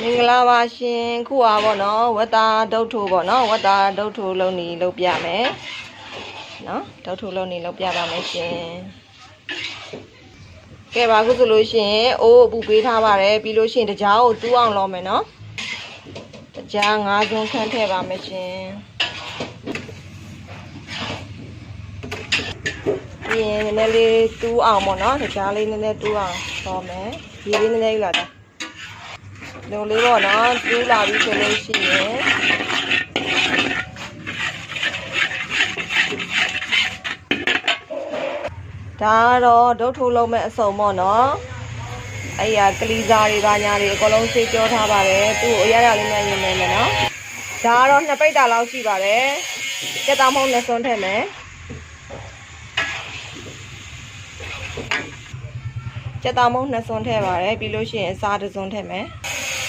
မင်္ဂလာပါရှင်ခုပါဗောနော်ဝက်တာဒုတ်ထိုဗောနော်ဝက်တာဒုတ်ထိုလုံးနေလုပ်ပြမယ်နော်ဒုတ်ထိုလုံးနေလုပ်ပြပါမယ်ရှင်ကဲပါခုဆိုလို့ရှိရင်အိုးအပူပေးထားပါတယ်ပြီးလို့ရှိရင်တကြားကိုတူးအောင်လုပ်မယ်နော်တကြား၅စွန်းခန့်ထည့်ပါမယ်ရှင်ပြီးရင်နည်းနည်းလေးတူးအောင်ပေါ့နော်တကြားလေးနည်းနည်းတူးအောင်တော့မယ်ဒီလေးနည်းနည်းယူလာတာ လုံလေးပေါ့နော်တူးလာပြီဆိုလို့ရှိရင်ဒါကတော့ဒုတ်ထိုးလုံးမဲ့အစုံပေါ့နော်အဲ့ရကလီစာတွေပါညာတွေအကုန်လုံးစေးကြောထားပါတယ်သူ့ကိုအရရလေးနဲ့ရင်နေမယ်နော်ဒါကတော့နှစ်ပိတ်တာလောက်ရှိပါတယ်ကြက်တောင်မုံနဲ့စွန်းထည့်မယ်ကြက်တောင်မုံနှစ်စွန်းထည့်ပါတယ်ပြီးလို့ရှိရင်အစားတစ်စွန်းထည့်မယ်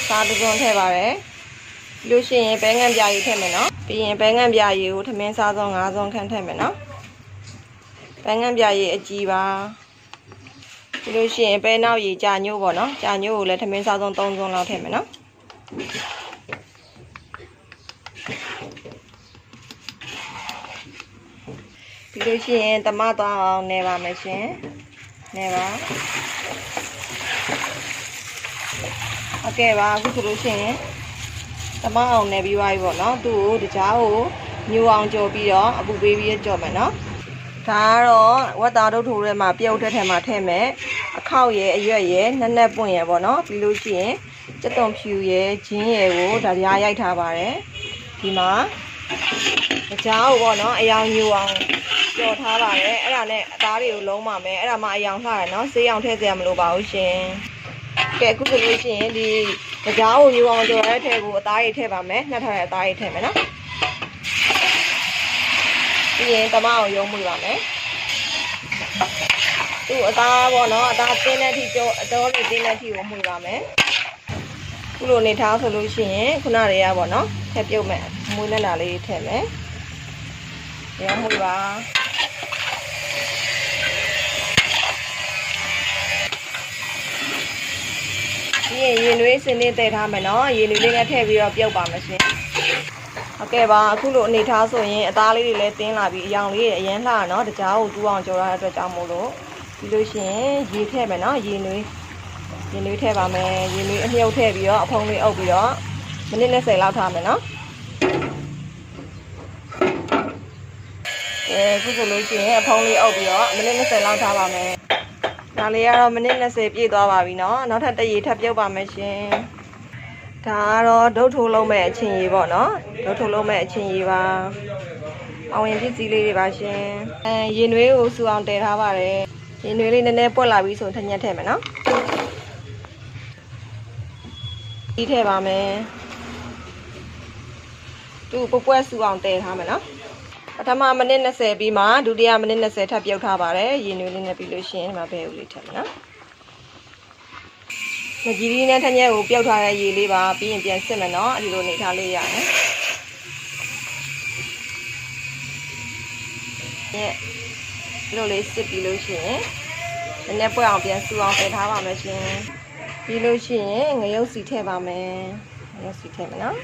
စားတစ်စုံထည့်ပါတယ်ပြီးလို့ရှိရင်ဘဲငံပြာရည်ထည့်မယ်နော်ပြီးရင်ဘဲငံပြာရည်ကိုထမင်းစားစုံ၅စုံခန့်ထည့်မယ်နော်ဘဲငံပြာရည်အကြီးပါပြီးလို့ရှိရင်ဘဲနောက်ရည်ကြာညို့ပေါ့နော်ကြာညို့ကိုလည်းထမင်းစားစုံ၃စုံလောက်ထည့်မယ်နော်ပြီးလို့ရှိရင်တမသွားအောင်နေပါမယ်ရှင်နေပါ ဟုတ်ကဲ့ပါအခုဆိုလို့ရှိရင်တမအောင်နေပြီးသွားပြီပေါ့နော်သူ့ကိုတကြားကိုညူအောင်ကြော်ပြီးတော့အပူပေးပြီးကြော်မယ်နော်ဒါကတော့ဝက်သားတို့ထိုးထဲမှာပြုတ်တဲ့ထဲမှာထည့်မယ်အခောက်ရဲ့အရွက်ရဲ့နက်နက်ပွင့်ရဲ့ပေါ့နော်ပြီးလို့ရှိရင်စက်သွန်ဖြူရဲ့ဂျင်းရဲ့ကိုဒါကြားရိုက်ထားပါတယ်ဒီမှာတကြားကိုပေါ့နော်အယောင်ညူအောင်ကြော်ထားပါတယ်အဲ့ဒါနဲ့အသားတွေကိုလုံးပါမယ်အဲ့ဒါမှအယောင်လှတယ်နော်ဆေးအောင်ထည့်စရာမလိုပါဘူးရှင် ကဲအခုဆိုလို့ရှိရင်ဒီကြားကိုညူအောင်ကြော်ရတဲ့ထဲကိုအသားရည်ထည့်ပါမယ်နှက်ထားတဲ့အသားရည်ထည့်မယ်နော်ပြီးရင်တမအောင်ရုံးမှုပါမယ်သူ့အသားပေါ့နော်အသားတင်းတဲ့အထိကြောအတော်လေးတင်းတဲ့အထိကိုမှုပါမယ်ခုလိုနေထားဆိုလို့ရှိရင်ခုနတွေကပေါ့နော်ထည့်ပြုတ်မယ်မွေးလက်လာလေးထည့်မယ်ရုံးမှုပါပြီး ရင်ရေနွေးစင်းလေးတည်ထားမယ်နော်ရေနွေးလေးနဲ့ထည့်ပြီးတော့ပြုတ်ပါမယ်ရှင်ဟုတ်ကဲ့ပါအခုလိုအနေထားဆိုရင်အသားလေးတွေလည်းတင်းလာပြီးအယောင်လေးတွေအရင်လှနော်တကြားကိုတူးအောင်ကြော်ရတဲ့အတွက်ကြောင့်မို့လို့ပြီးလို့ရှိရင်ရေထည့်မယ်နော်ရေနွေးရေနွေးထည့်ပါမယ်ရေနွေးအမြုပ်ထည့်ပြီးတော့အဖုံးလေးအုပ်ပြီးတော့မိနစ်20လောက်ထားမယ်နော်အဲအခုဆိုလို့ရှိရင်အဖုံးလေးအုပ်ပြီးတော့မိနစ်20လောက်ထားပါမယ် ဒါလေးကတော့မိနစ်20ပြည့်သွားပါပြီเนาะနောက်ထပ်တရေထပ်ပြုတ်ပါမယ်ရှင်ဒါကတော့ဒုတ်ထိုးလုံးမဲ့အချင်းကြီးပေါ့เนาะဒုတ်ထိုးလုံးမဲ့အချင်းကြီးပါအဝင်ပစ္စည်းလေးတွေပါရှင်အဲရင်နွေးကိုစူအောင်တည်ထားပါတယ်ရင်နွေးလေးနည်းနည်းပွက်လာပြီဆိုထညက်ထည့်မယ်เนาะဒီထည့်ပါမယ်သူ့ပွက်ပွက်စူအောင်တည်ထားမယ်เนาะ ပထမမိနစ်20ပြီးမှဒုတိယမိနစ်20ထပ်ပြုတ်ထားပါတယ်ရင်နွေးလေးနဲ့ပြီးလို့ရှိရင်ဒီမှာဘဲဦးလေးထည့်မယ်နော်မကြီးလေးနဲ့ထညက်ကိုပြုတ်ထားတဲ့ရေလေးပါပြီးရင်ပြန်စစ်မယ်နော်အဲဒီလိုနေထားလေးရတယ်ညက်ဒီလိုလေးစစ်ပြီးလို့ရှိရင်နည်းနည်းပွက်အောင်ပြန်စူအောင်တည်ထားပါမယ်ရှင်ပြီးလို့ရှိရင်ငရုတ်စီထည့်ပါမယ်ငရုတ်စီထည့်မယ်နော်